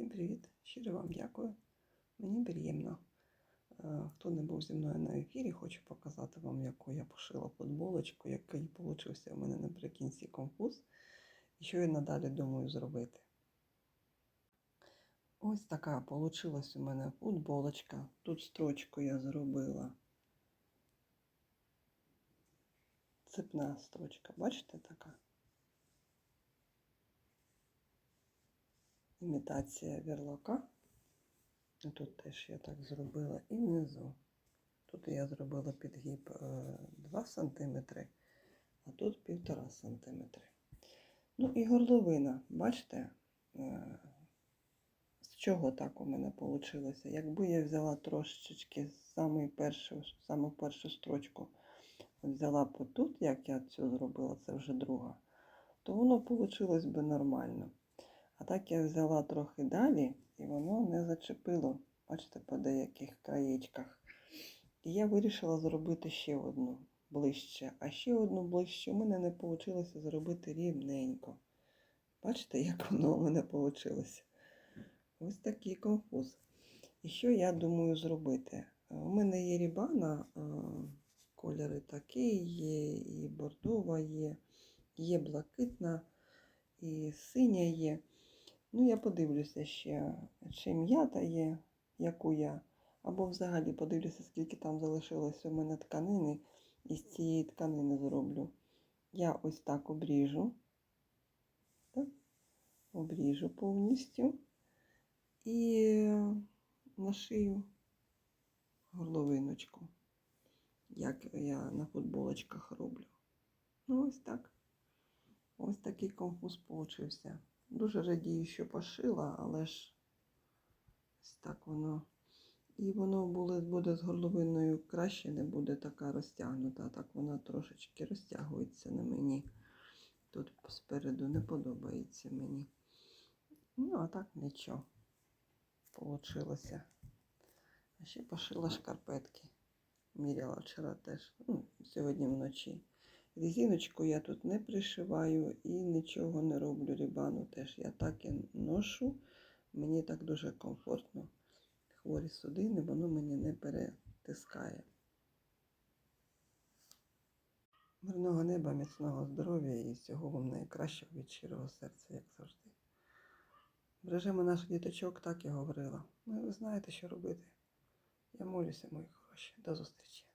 Всім привіт! Щиро вам дякую. Мені приємно. Е, Хто не був зі мною на ефірі, хочу показати вам, яку я пошила футболочку, який получився у мене наприкінці конфуз, і що я надалі думаю зробити. Ось така получилась у мене футболочка. Тут строчку я зробила. Цепна строчка, бачите така? Імітація вірлока. Тут теж я так зробила і внизу. Тут я зробила підгиб 2 см, а тут 1,5 см. Ну і горловина, бачите, е, з чого так у мене вийшло? Якби я взяла трошечки саму першу, саму першу строчку, взяла по тут, як я цю зробила, це вже друга, то воно вийшло би нормально. А так я взяла трохи далі, і воно не зачепило, бачите, по деяких краєчках. І я вирішила зробити ще одну ближче. А ще одну ближче у мене не вийшло зробити рівненько. Бачите, як воно у мене вийшло? Ось такий конфуз. І що я думаю зробити? У мене є рібана, кольори такі, є, і бордова є, є блакитна, і синя є. Ну, я подивлюся ще, чи м'ята є, яку я. Або взагалі подивлюся, скільки там залишилось у мене тканини, і з цієї тканини зроблю. Я ось так обріжу, так? обріжу повністю і нашию горловиночку, як я на футболочках роблю. Ну, ось так. Ось такий конфуз получився. Дуже радію, що пошила, але ж ось так воно. І воно буде, з горловиною краще, не буде така розтягнута. Так вона трошечки розтягується на мені. Тут спереду не подобається мені. Ну, а так нічого получилося. А ще пошила шкарпетки. Міряла вчора теж, ну, сьогодні вночі. Резиночку я тут не пришиваю і нічого не роблю рібану теж. Я так і ношу. Мені так дуже комфортно. Хворі судини, воно мені не перетискає. Мирного неба, міцного здоров'я і всього вам найкращого від щирого серця, як завжди. Бережемо наших діточок, так я говорила. Ну і ви знаєте, що робити. Я молюся, мої хороші. До зустрічі.